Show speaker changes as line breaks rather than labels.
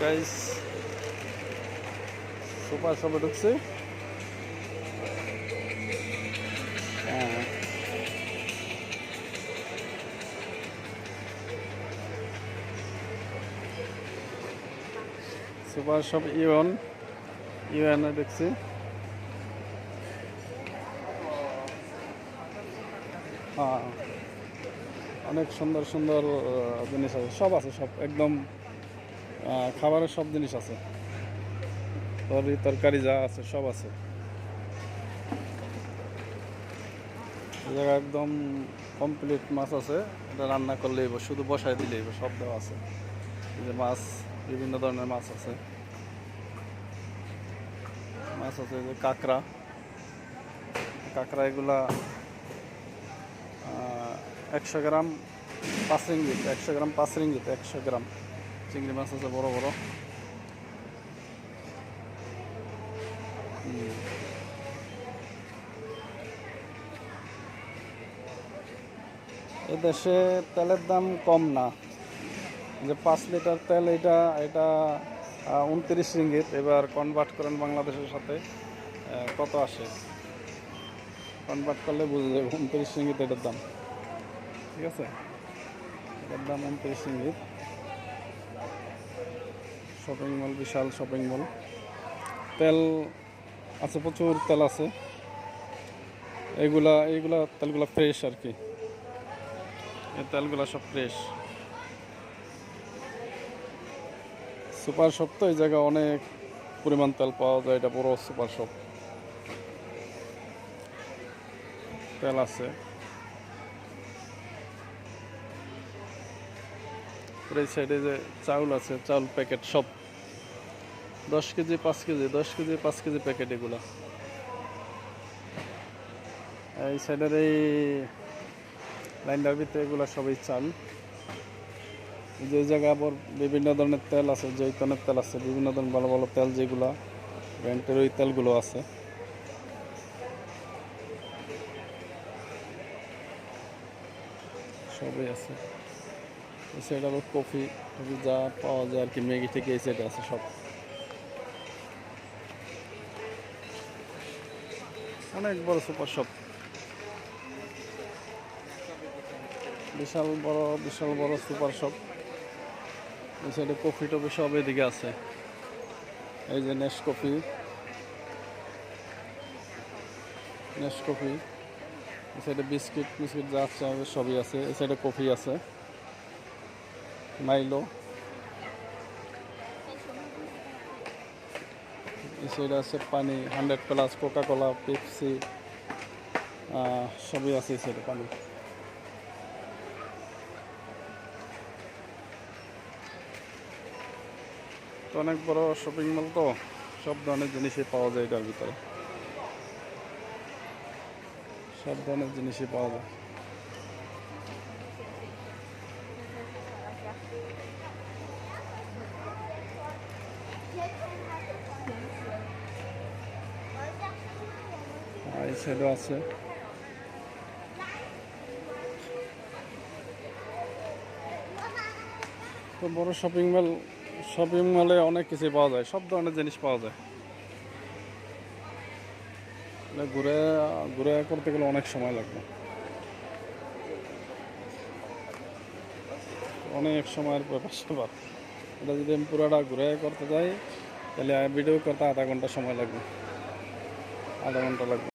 Guys super শপে ঢুকছে। হ্যাঁ। সুপার শপ ইউন ইউএনে দেখছি হ্যাঁ। অনেক সুন্দর সুন্দর জিনিস আছে। সব আছে, সব। একদম খাবারের সব জিনিস আছে। তরি তরকারি যা আছে সব আছে। একদম কমপ্লিট মাছ আছে। এটা রান্না করলেই শুধু বসায় দিলেই সব দেওয়া আছে। যে মাছ, বিভিন্ন ধরনের মাছ আছে। মাছ আছে যে কাঁকড়া। কাঁকড়া এগুলা একশো গ্রাম পাঁচ রিঙ্গিত, একশো গ্রাম পাঁচ রিঙ্গিত, একশো গ্রাম। চিংড়ি মাছ আছে বড় বড় হুম। এ দেশে তেলের দাম কম না। যে পাঁচ লিটার তেল এটা এটা উনত্রিশ রিঙ্গিত। এবার কনভার্ট করেন বাংলাদেশের সাথে কত আসে? কনভার্ট করলে বুঝে যাবে উনত্রিশ রিঙ্গিত এটার দাম। ঠিক আছে? এটার দাম উনত্রিশ রিঙ্গিত। শপিং মল বিশাল শপিং মল তেল আছে, প্রচুর তেল আছে। এইগুলা এইগুলা তেলগুলা ফ্রেশ আর কি। তেলগুলা সব ফ্রেশ সুপার শপ তো এই জায়গায় অনেক পরিমাণ তেল পাওয়া যায়, এটা বড় সুপার শপ তেল আছে। এই সাইডে যে চাউল আছে, চাউল প্যাকেট সব দশ কেজি, পাঁচ কেজি, দশ কেজি, পাঁচ কেজি প্যাকেট এগুলা। এই সাইডের এই লাইনটার ভিতরে এগুলা সবই চাল। যে জায়গায় আবার বিভিন্ন ধরনের তেল আছে, জৈতনের তেল আছে, বিভিন্ন ধরনের ভালো ভালো তেল যেগুলা, ব্র্যান্ডের ওই তেলগুলো আছে। সবই আছে। এই সাইড আবার কফি যা পাওয়া যায় আর কি ম্যাগি থেকে এই সাইডে আছে সব। অনেক বড় সুপার শপ। বিশাল বড় বিশাল বড় সুপার শপ। সাইডে কফি টফি সব এদিকে আছে। এই যে নেস কফি। নেস কফি। এই সাইডে বিস্কিট বিস্কিট যা আছে সবই আছে। এই সাইডে কফি আছে। মাইলো। এই আছে, পানি hundred plus Coca Cola Pepsi সবই আছে এই পানি। তো অনেক বড় শপিং মল তো, সব ধরনের জিনিসই পাওয়া যায় এটার ভিতরে। সব ধরনের জিনিসই পাওয়া যায়। এই আছে। তো বড় শপিং মল শপিং মলে অনেক কিছু পাওয়া যায়, সব ধরনের জিনিস পাওয়া যায়। ঘুরে ঘুরে করতে গেলে অনেক সময় লাগবে। অনেক সময়ের ব্যাপার এটা যদি আমি পুরোটা ঘুরে করতে যাই, তাহলে ভিডিও করতে আধা ঘণ্টা সময় লাগবে। আধা ঘণ্টা লাগবে।